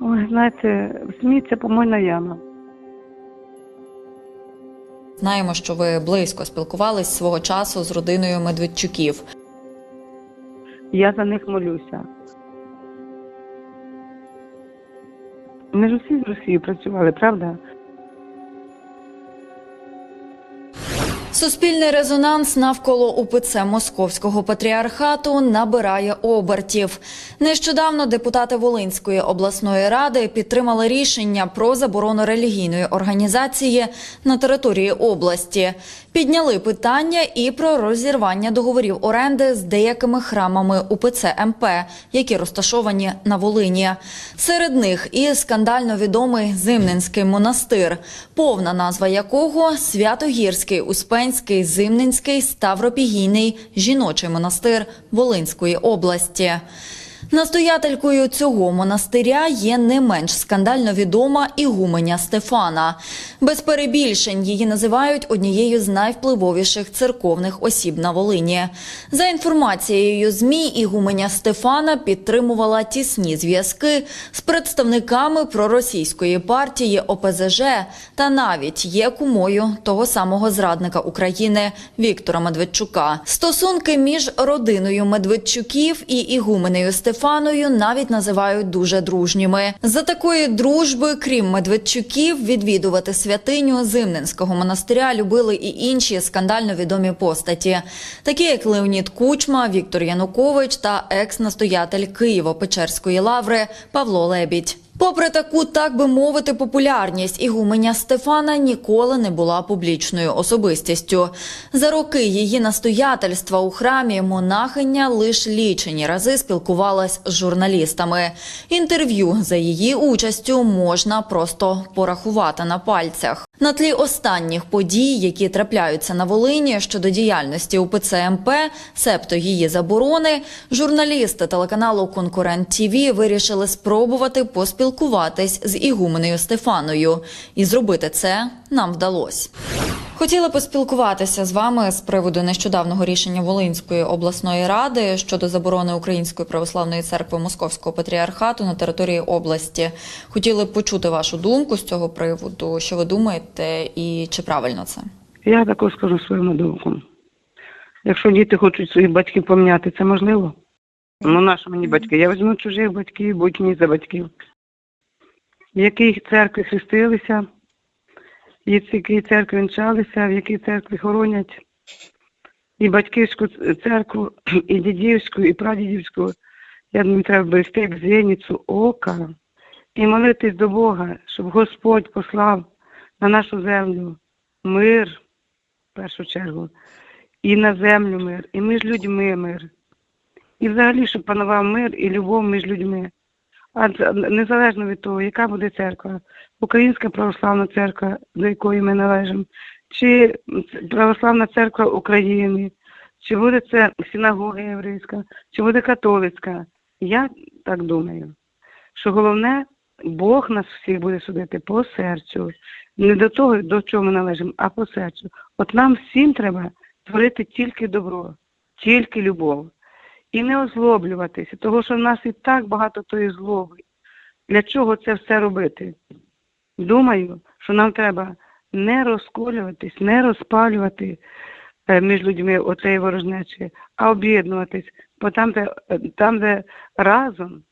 Ой, знаєте, сміється помойна яма. Знаємо, що ви близько спілкувались свого часу з родиною Медведчуків. Я за них молюся. Ми ж усі з Росією працювали, правда? Суспільний резонанс навколо УПЦ Московського патріархату набирає обертів. Нещодавно депутати Волинської обласної ради підтримали рішення про заборону релігійної організації на території області. Підняли питання і про розірвання договорів оренди з деякими храмами УПЦ МП, які розташовані на Волині. Серед них і скандально відомий Зимненський монастир, повна назва якого Святогірський Успенський Зимненський Ставропігійний жіночий монастир Волинської області. Настоятелькою цього монастиря є не менш скандально відома ігуменя Стефана. Без перебільшень її називають однією з найвпливовіших церковних осіб на Волині. За інформацією ЗМІ, ігуменя Стефана підтримувала тісні зв'язки з представниками проросійської партії ОПЗЖ та навіть є кумою того самого зрадника України Віктора Медведчука. Стосунки між родиною Медведчуків і ігуменею Стефаною навіть називають дуже дружніми. За такої дружби, крім Медведчуків, відвідувати святиню Зимненського монастиря любили і інші скандально відомі постаті, такі як Леонід Кучма, Віктор Янукович та екс-настоятель Києво-Печерської лаври Павло Лебідь. Попри таку, так би мовити, популярність ігуменя Стефана ніколи не була публічною особистістю. За роки її настоятельства у храмі монахиня лише лічені рази спілкувалась з журналістами. Інтерв'ю за її участю можна просто порахувати на пальцях. На тлі останніх подій, які трапляються на Волині щодо діяльності УПЦ МП, себто її заборони, журналісти телеканалу Конкурент ТІВІ вирішили спробувати поспілкуватись з ігуменею Стефаною, і зробити це нам вдалося. Хотіла поспілкуватися з вами з приводу нещодавнього рішення Волинської обласної ради щодо заборони Української православної церкви Московського патріархату на території області. Хотіли б почути вашу думку з цього приводу, що ви думаєте, і чи правильно це? Я також скажу свою думку. Якщо діти хочуть своїх батьків поміняти, це можливо? Ну, наші мені батьки. Я візьму чужих батьків, будь мені за батьків. В якій церкві хрестилися, в якій церкві вінчалися, в якій церкві хоронять. І батьківську церкву, і дідівську, і прадідівську. Я думаю, треба берегти як зіницю ока і молитись до Бога, щоб Господь послав на нашу землю мир, в першу чергу, і на землю мир, і між людьми мир. І взагалі, щоб панував мир і любов між людьми. А незалежно від того, яка буде церква, Українська православна церква, до якої ми належимо, чи Православна церква України, чи буде це синагога єврейська, чи буде католицька. Я так думаю, що головне, Бог нас всіх буде судити по серцю. Не до того, до чого ми належимо, а по серцю. От нам всім треба творити тільки добро, тільки любов. І не озлоблюватися, тому що в нас і так багато тої злоби. Для чого це все робити? Думаю, що нам треба не розколюватись, не розпалювати е, між людьми оцеї ворожнечі, а об'єднуватись, бо там, де, е, там, де разом,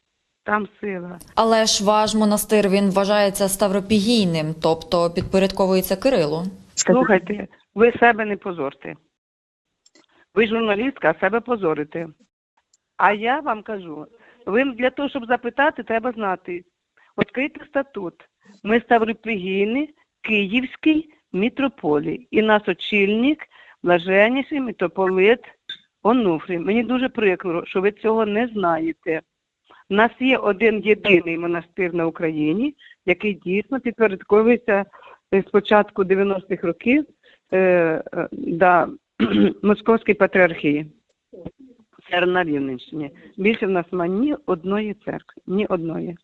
там сила. Але ж ваш монастир він вважається ставропігійним, тобто підпорядковується Кирилу. Слухайте, ви себе не позорте. Ви журналістка, а себе позорите. А я вам кажу, ви для того, щоб запитати, треба знати. Відкрити статут. Ми ставропігійний Київський мітрополій. І нас очільник, блаженніший митрополит Онуфрій. Мені дуже прикро, що ви цього не знаєте. У нас є один єдиний монастир на Україні, який дійсно підпорядковується е, з початку 90-х років е, е, да, Московській патріархії. Це на Рівненщині. Більше в нас немає ні одної церкви, ні одної.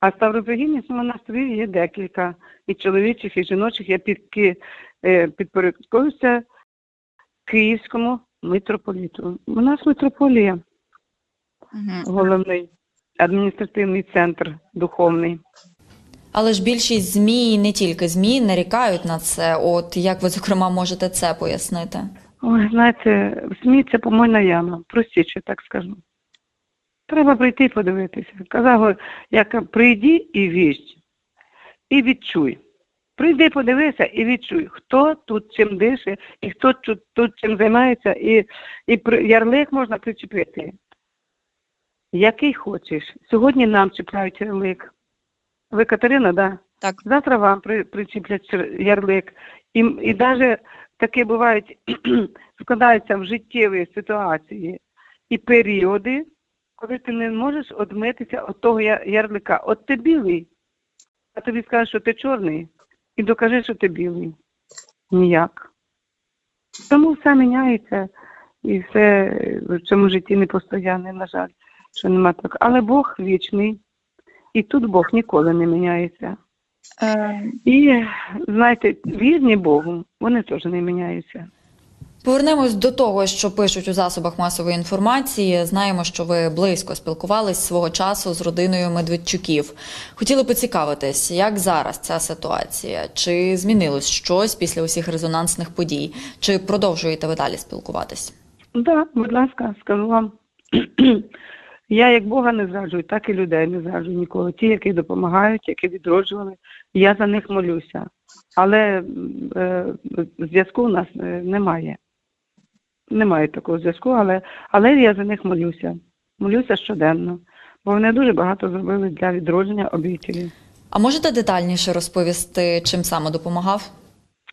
А Ставропігійних монастирів є декілька, і чоловічих, і жіночих. Я е, підпорядковуюся Київському митрополіту. У нас митрополія головний. адміністративний центр духовний. Але ж більшість ЗМІ, і не тільки ЗМІ, нарікають на це. От як ви, зокрема, можете це пояснити? Ой, знаєте, СМІ це помойна яма, простіше так скажу. Треба прийти і подивитися. Казав, як прийди і вість, і відчуй. Прийди, подивися і відчуй, хто тут чим дише, і хто тут, тут чим займається, і, і ярлик можна причепити. Який хочеш. Сьогодні нам чіпляють ярлик. Ви Катерина, да? Так. Завтра вам при, причіплять ярлик. І, і навіть таке бувають, складаються в життєві ситуації і періоди, коли ти не можеш одмитися від того ярлика. От ти білий, а тобі скажуть, що ти чорний, і докажи, що ти білий. Ніяк. Тому все міняється, і все в цьому житті не постоянне, на жаль, що нема так. Але Бог вічний, і тут Бог ніколи не міняється. Е, І знаєте, вірні Богу, вони теж не міняються. Повернемось до того, що пишуть у засобах масової інформації. Знаємо, що ви близько спілкувались свого часу з родиною Медведчуків. Хотіли поцікавитись, як зараз ця ситуація? Чи змінилось щось після усіх резонансних подій? Чи продовжуєте ви далі спілкуватись? Так, да, будь ласка, скажу вам. Я як Бога не зраджую, так і людей не зраджую ніколи. Ті, які допомагають, які відроджували, я за них молюся. Але е, зв'язку у нас е, немає. Немає такого зв'язку, але, але я за них молюся. Молюся щоденно, бо вони дуже багато зробили для відродження обітелів. А можете детальніше розповісти, чим саме допомагав?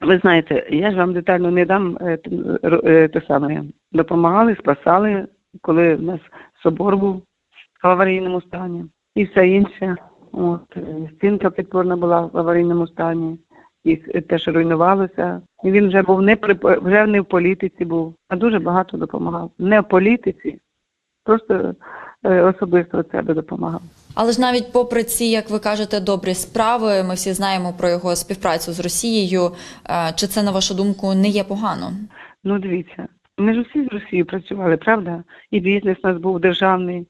Ви знаєте, я ж вам детально не дам е, е, те саме. Допомагали, спасали, коли в нас собор був в аварійному стані і все інше. От, е, стінка підпорна була в аварійному стані, і с- те, що руйнувалося. І він вже був не при вже не в політиці був, а дуже багато допомагав. Не в політиці, просто е, особисто від себе допомагав. Але ж навіть попри ці, як ви кажете, добрі справи, ми всі знаємо про його співпрацю з Росією. Е, Чи це на вашу думку не є погано? Ну, дивіться, ми ж усі з Росією працювали, правда? І бізнес у нас був державний.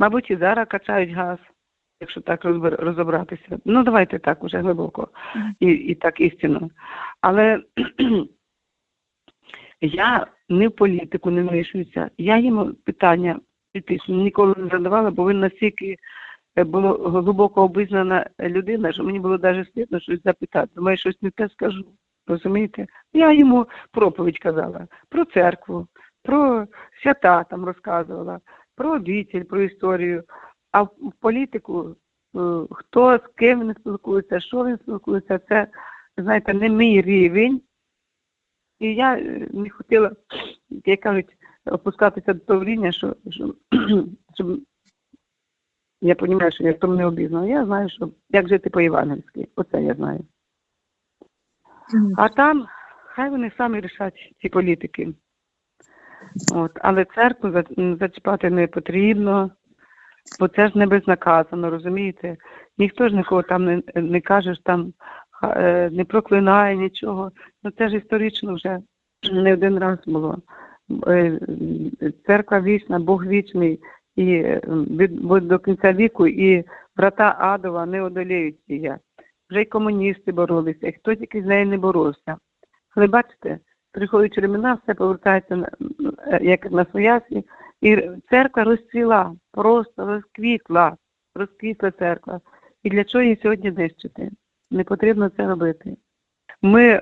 Мабуть, і зараз качають газ, якщо так розібратися. Ну, давайте так уже глибоко і, і так істинно. Але я не в політику не вмішуюся. Я їм питання політичні ніколи не задавала, бо він настільки е, було глибоко обізнана людина, що мені було навіть стидно щось запитати. Думаю, щось не те скажу. Розумієте? Я йому проповідь казала про церкву, про свята там розказувала, про обітель, про історію. А в політику е, хто з ким він спілкується, що він спілкується, це, знаєте, не мій рівень. І я е, не хотіла, як кажуть, опускатися до того рівня, що, що, щоб я розумію, що я в тому не обізнана. Я знаю, що як жити по-євангельськи. Оце я знаю. А там хай вони самі рішать ці політики. От. Але церкву зачіпати не потрібно, бо це ж не безнаказано, розумієте? Ніхто ж нікого там не, не каже, що там е, не проклинає нічого. Ну це ж історично вже не один раз було. Е, Церква вічна, Бог вічний, і е, від, до кінця віку, і брата Адова не одоліють її. Вже й комуністи боролися, і хто тільки з нею не боровся. Але бачите, приходять времена, все повертається е, як на своясі, і церква розцвіла, просто розквітла, розквітла церква. І для чого її сьогодні нищити? Не потрібно це робити. Ми,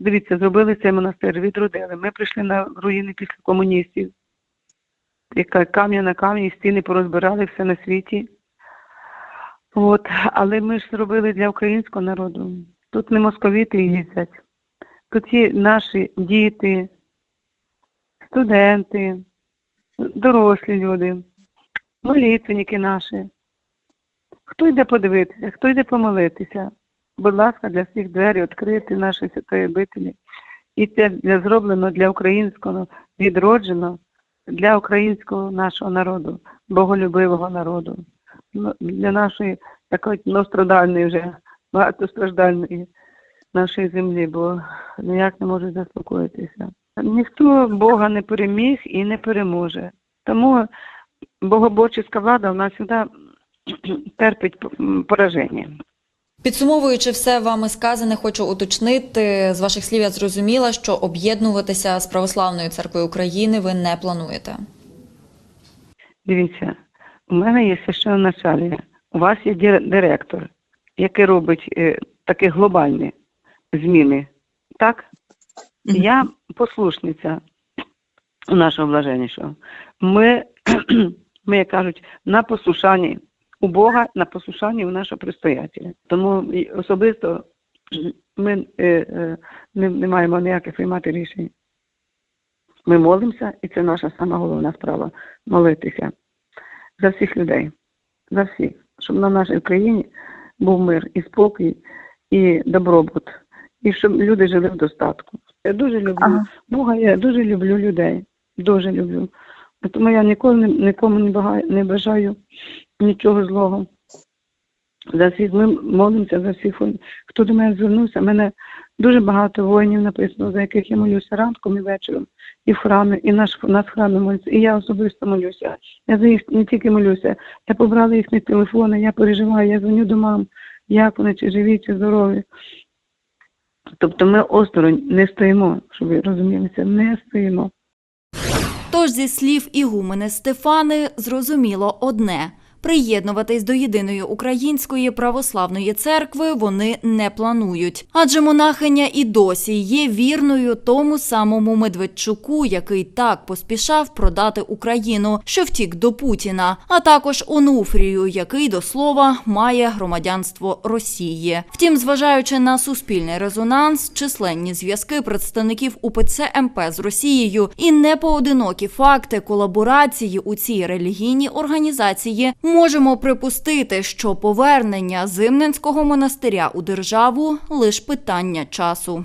дивіться, зробили цей монастир, відродили. Ми прийшли на руїни після комуністів. Яка кам'я на камні, стіни порозбирали все на світі. От, але ми ж зробили для українського народу. Тут не московіти їздять. Тут є наші діти, студенти, дорослі люди, молитвенники наші. Хто йде подивитися, хто йде помолитися? Будь ласка, для всіх двері відкриті нашої святої обителі. І це зроблено для українського відроджено для українського нашого народу, боголюбивого народу, Ну, для нашої такої нострадальної вже багатостраждальної нашої землі, бо ніяк не можуть заспокоїтися. Ніхто Бога не переміг і не переможе. Тому богоборчеська влада у нас завжди терпить пораження. Підсумовуючи все вами сказане, хочу уточнити з ваших слів. Я зрозуміла, що об'єднуватися з православною церквою України ви не плануєте. Дивіться, у мене є священноначалія, у вас є директор, який робить е, такі глобальні зміни. Так? Мгм. Я послушниця нашого блаженнішого. Ми, ми, як кажуть, на послушанні у Бога, на послушанні у нашого предстоятеля. Тому особисто ми е, е, не, не маємо ніяких приймати рішень. Ми молимося, і це наша сама головна справа молитися за всіх людей, за всіх, щоб на нашій країні був мир і спокій, і добробут, і щоб люди жили в достатку. Я дуже люблю Ага. Бога, я дуже люблю людей. Дуже люблю. Тому я ніколи нікому не бажаю, не бажаю нічого злого. За всіх ми молимося за всіх, хто до мене звернувся. У мене дуже багато воїнів написано, за яких я молюся ранком і вечором, і в храмі, і наш нас в храмі молиться. І я особисто молюся. Я за їх не тільки молюся, я побрала їхні телефони, я переживаю, я дзвоню до мам, як вони, чи живі, чи здорові. Тобто ми осторонь не стоїмо, щоб ви розумілися, не стоїмо. Тож, зі слів Ігумени Стефани, зрозуміло одне. Приєднуватись до єдиної української православної церкви вони не планують, адже монахиня і досі є вірною тому самому Медведчуку, який так поспішав продати Україну, що втік до Путіна, а також Онуфрію, який до слова має громадянство Росії. Втім, зважаючи на суспільний резонанс, численні зв'язки представників УПЦ МП з Росією і непоодинокі факти колаборації у цій релігійній організації, можемо припустити, що повернення Зимненського монастиря у державу лише питання часу.